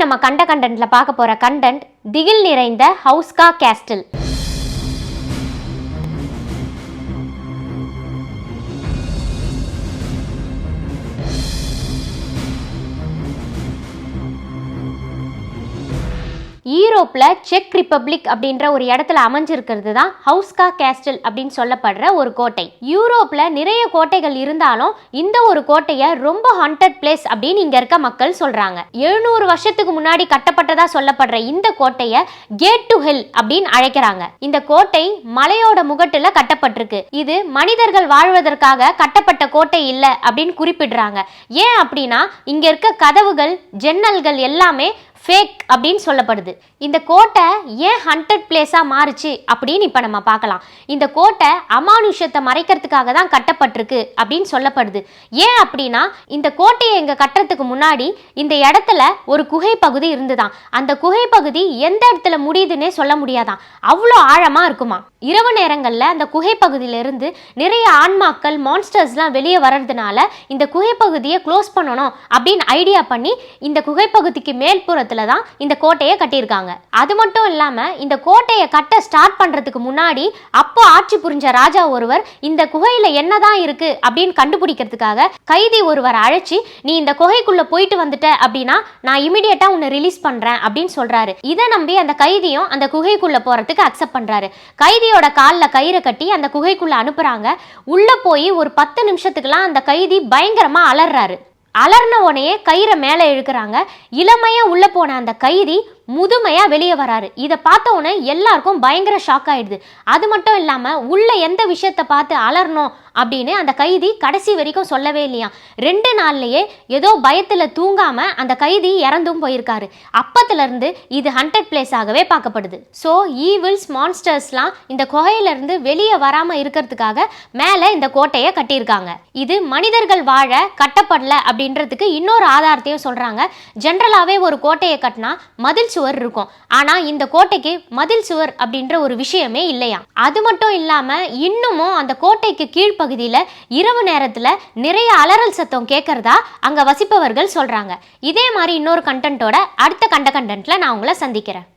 நம்ம கண்ட கண்டென்ட்ல பார்க்க போற கண்டென்ட் திகில் நிறைந்த ஹவுஸ்கா கேஸ்டில். ஈரோப்பில் செக் ரிப்பப்ளிக் அப்படின்ற ஒரு இடத்துல அமைஞ்சிருக்கிறது தான் ஹவுஸ்கா கேஸ்டல் அப்படின்னு சொல்லப்படுற ஒரு கோட்டை. யூரோப்பில் நிறைய கோட்டைகள் இருந்தாலும் இந்த ஒரு கோட்டையை ரொம்ப ஹாண்டட் பிளேஸ் அப்படின்னு இங்கே இருக்க மக்கள் சொல்கிறாங்க எழுநூறு வருஷத்துக்கு முன்னாடி கட்டப்பட்டதா சொல்லப்படுற இந்த கோட்டையை கேட் டு ஹில் அப்படின்னு அழைக்கிறாங்க. இந்த கோட்டை மலையோட முகட்டில் கட்டப்பட்டிருக்கு. இது மனிதர்கள் வாழ்வதற்காக கட்டப்பட்ட கோட்டை இல்லை அப்படின்னு குறிப்பிடுறாங்க. ஏன் அப்படின்னா இங்கே இருக்க கதவுகள் ஜன்னல்கள் எல்லாமே ஃபேக் அப்படின்னு சொல்லப்படுது. இந்த கோட்டை ஏன் ஹண்டட் பிளேஸாக மாறுச்சு அப்படின்னு இப்போ நம்ம பார்க்கலாம். இந்த கோட்டை அமானுஷத்தை மறைக்கிறதுக்காக தான் கட்டப்பட்டிருக்கு அப்படின்னு சொல்லப்படுது. ஏன் அப்படின்னா இந்த கோட்டையை இங்கே கட்டுறதுக்கு முன்னாடி இந்த இடத்துல ஒரு குகை பகுதி இருந்துதான். அந்த குகை பகுதி எந்த இடத்துல முடியுதுன்னே சொல்ல முடியாதான். அவ்வளோ ஆழமாக இருக்குமா? இரவு நேரங்களில் அந்த குகை பகுதியிலிருந்து நிறைய ஆன்மாக்கள் மான்ஸ்டர்ஸ்லாம் வெளியே வர்றதுனால இந்த குகை பகுதியை க்ளோஸ் பண்ணணும் அப்படின்னு ஐடியா பண்ணி இந்த குகை பகுதிக்கு காலத்தில் தான் இந்த கோட்டையை கட்டியிருக்காங்க. அது மட்டும் இல்லாமல் இந்த கோட்டையை கட்ட ஸ்டார்ட் பண்ணுறதுக்கு முன்னாடி அப்போ ஆட்சி புரிஞ்ச ராஜா ஒருவர் இந்த குகையில் என்னதான் இருக்கு அப்படின்னு கண்டுபிடிக்கிறதுக்காக கைதி ஒருவர் அழைச்சி நீ இந்த குகைக்குள்ள போயிட்டு வந்துட்ட அப்படின்னா நான் இமிடியட்டா உன்னை ரிலீஸ் பண்றேன் அப்படின்னு சொல்றாரு. இதை நம்பி அந்த கைதியும் அந்த குகைக்குள்ளே போறதுக்கு அக்செப்ட் பண்றாரு. கைதியோட காலில் கயிறை கட்டி அந்த குகைக்குள்ளே அனுப்புகிறாங்க உள்ளே போய் ஒரு பத்து நிமிஷத்துக்குலாம் அந்த கைதி பயங்கரமாக அலறாரு. அலர்ன உடனே கயிறை மேலே இழுக்கிறாங்க. இளமையாக உள்ளே போன அந்த கைதி முதுமையா வெளியே வராரு. இதை பார்த்த உடனே எல்லாருக்கும் பயங்கர ஷாக் ஆயிடுது. அது மட்டும் இல்லாம உள்ள எந்த விஷயத்தை பார்த்து அலறணும் அப்படின்னு அந்த கைதி கடைசி வரைக்கும் சொல்லவே இல்லையா? ரெண்டு நாள்லயே ஏதோ பயத்துல தூங்காம அந்த கைதி இறந்தும் போயிருக்காரு. அப்பத்துல இருந்து இது ஹண்டட் பிளேஸ் ஆகவே பார்க்கப்படுது. ஸோ ஈவில்ஸ் மான்ஸ்டர்ஸ்லாம் இந்த குகையில இருந்து வெளியே வராம இருக்கிறதுக்காக மேலே இந்த கோட்டையை கட்டியிருக்காங்க. இது மனிதர்கள் வாழ கட்டப்படல அப்படின்றதுக்கு இன்னொரு ஆதாரத்தையும் சொல்றாங்க. ஜென்ரலாகவே ஒரு கோட்டையை கட்டினா மதில் சுவர் இருக்கும். ஆனா இந்த கோட்டைக்கு மதில் சுவர் அப்படின்ற ஒரு விஷயமே இல்லையா? அது மட்டும் இல்லாம இன்னமும் அந்த கோட்டைக்கு கீழ்ப்பகுதியில இரவு நேரத்துல நிறைய அலறல் சத்தம் கேட்கறதா அங்க வசிப்பவர்கள் சொல்றாங்க. இதே மாதிரி இன்னொரு கண்டென்ட்டோட அடுத்த கண்ட கண்டென்ட்ல நான் உங்களை சந்திக்கிறேன்.